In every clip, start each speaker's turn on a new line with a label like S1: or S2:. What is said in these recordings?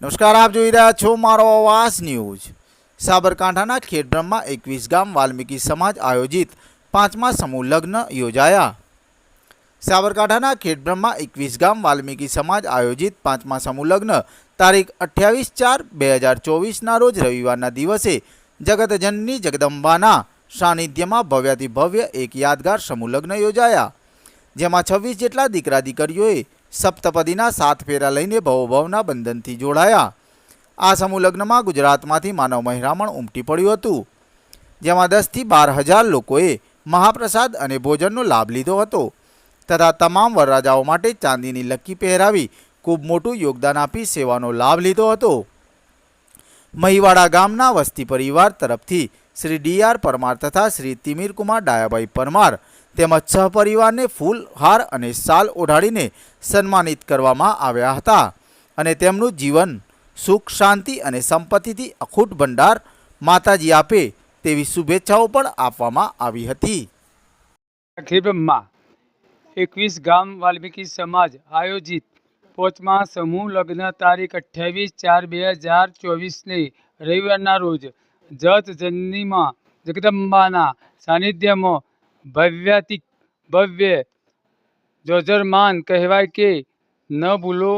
S1: નમસ્કાર, આપ જોઈ રહ્યા છો મારો આવાસ ન્યૂઝ. સાબરકાંઠાના ખેડબ્રહ્મા એકવીસ ગામ વાલ્મીકી સમાજ આયોજિત પાંચમા સમૂહ લગ્ન યોજાયા. સાબરકાંઠાના ખેડબ્રહ્મા એકવીસ ગામ વાલ્મીકી સમાજ આયોજિત પાંચમા સમૂહ લગ્ન તારીખ અઠ્યાવીસ ચાર બે હજાર ચોવીસના રોજ રવિવારના દિવસે જગતજનની જગદંબાના સાનિધ્યમાં ભવ્યાતિ ભવ્ય એક યાદગાર સમૂહ લગ્ન યોજાયા, જેમાં છવ્વીસ જેટલા દીકરા દીકરીઓએ સપ્તપદીના સાત ફેરા લઈને ભવભવના બંધનથી જોડાયા. આ સમૂહ લગ્નમાં ગુજરાતમાંથી માનવ મહેરામણ ઉમટી પડ્યું હતું, જેમાં દસથી બાર હજાર લોકોએ મહાપ્રસાદ અને ભોજનનો લાભ લીધો હતો, તથા તમામ વરરાજાઓ માટે ચાંદીની લક્કી પહેરાવી ખૂબ મોટું યોગદાન આપી સેવાનો લાભ લીધો હતો. મહીવાડા ગામના વસ્તી પરિવાર તરફથી શ્રી ડી આર પરમાર તથા શ્રી તિમિરકુમાર ડાયાભાઈ પરમાર તેમજ સહપરિવારને ફૂલ હાર અને શાલ ઓઢાડીને સન્માનિત કરવામાં આવ્યા હતા અને તેમનું જીવન સુખ, શાંતિ અને સંપત્તિથી અખૂટ ભંડાર માતાજી આપે તેવી શુભેચ્છાઓ પણ આપવામાં આવી હતી.
S2: ખેડબ્રહ્મા એકવીસ ગામ વાલ્મીકી સમાજ આયોજિત પોચમા સમૂહ લગ્ન તારીખ અઠ્યાવીસ ચાર બે હજાર ચોવીસને રવિવારના રોજ જત જનનીમાં જગદંબાના સાનિધ્યમાં ભવ્યાતિક, ભવ્ય જજરમાન કહેવાય કે ન ભૂલો,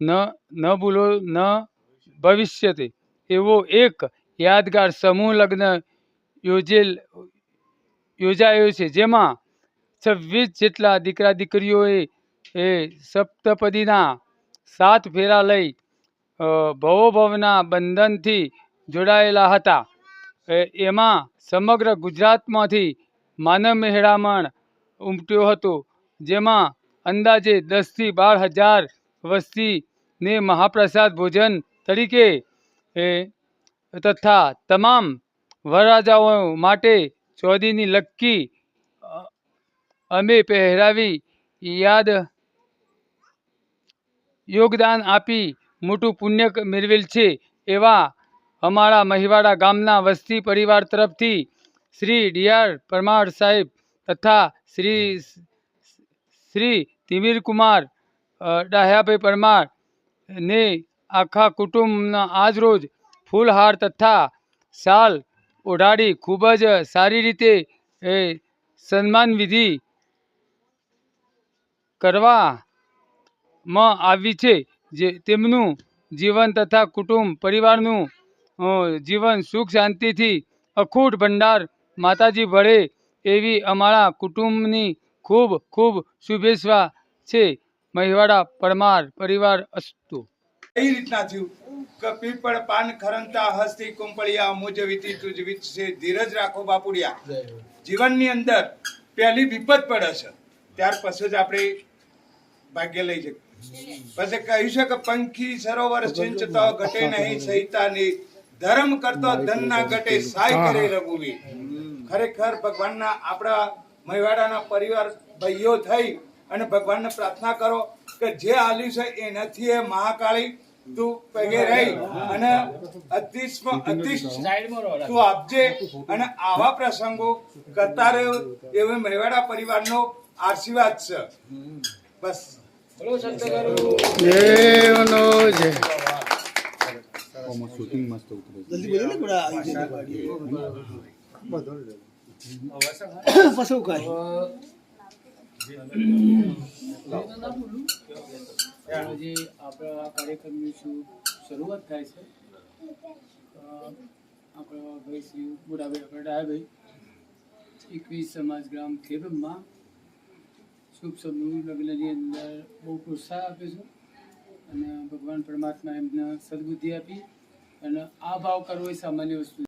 S2: ન ન ભૂલો, ન ભવિષ્યતે. એવો એક યાદગાર સમૂહ લગ્ન યોજેલ, યોજાયો છે, જેમાં છવ્વીસ જેટલા દીકરા દીકરીઓએ, એ સપ્તપદીના સાત ફેરા લઈ ભવોભવના બંધનથી જોડાયેલા હતા. એમાં સમગ્ર ગુજરાતમાંથી માનવ મહેરામણ ઉમટ્યો હતો, જેમાં અંદાજે દસથી બાર હજાર વસ્તીને મહાપ્રસાદ ભોજન તરીકે તથા તમામ વરરાજાઓ માટે ચોદીની લક્કી અમે પહેરાવી યાદ યોગદાન આપી મોટું પુણ્ય મેળવેલ છે, એવા અમારા મહિવાડા ગામના વસ્તી પરિવાર તરફથી શ્રી ડીઆર પરમાર સાહેબ તથા શ્રી શ્રી તિમિરકુમાર ડાહ્યાભાઈ પરમાર ને આખા કુટુંબના આજરોજ ફૂલહાર તથા શાલ ઓઢાડી ખૂબ જ સારી રીતે, એ, સન્માન વિધિ કરવામાં આવી છે. જે, તેમનું જીવન તથા કુટુંબ પરિવારનું જીવન સુખ શાંતિથી અખૂટ ભંડાર માતાજી ભળે એવી અમારા કુટુંબની ખૂબ ખૂબ શુભેચ્છા છે. મહિવાડા પરમાર પરિવાર અસ્તુ.
S3: કઈ રીતના થયું કે પીપળ પાન ખરંતા હસ્તી કુંપળિયા મુજ વીતી તુજ વીતશે ધીરજ રાખો બાપુડિયા. જીવનની અંદર પહેલી વિપત પડે છે. ત્યાર પછી જ આપણે ભાગ્ય લઈ શકીએ. પછી કહ્યું છે કે પંખી સરોવર સિંચતો ઘટે નહીં સહિતાની ધર્મ કરતો ધન ના ઘટે સાય કરે રઘુવી ખરેખર ભગવાનના આપણા મહિવાડાના પરિવાર ભાઈઓ થઈ અને ભગવાનને પ્રાર્થના કરો કે જે આલ્યું છે એ નથી એ મહાકાળી તું પગે રહી અને અતિશમાં અતિશ તું આપજે અને આવા પ્રસંગો કરતા રહ્યો એવો મેવાડા પરિવારનો આશીર્વાદ છે. બસ.
S4: પશુ કઈ
S2: જે આપણા કાર્યક્રમની શું શરૂઆત થાય છે આપણા ભાઈ શ્રી બુડાભાઈ આપણા ડાયાભાઈ એકવીસ સમાજ ગ્રામ ખેડૂતમાં શુભ સમૂહ લગ્નની અંદર બહુ પ્રોત્સાહ આપે છે અને ભગવાન પરમાત્મા એમને સદબુદ્ધિ આપી અને આ ભાવ કરવો એ સામાન્ય વસ્તુ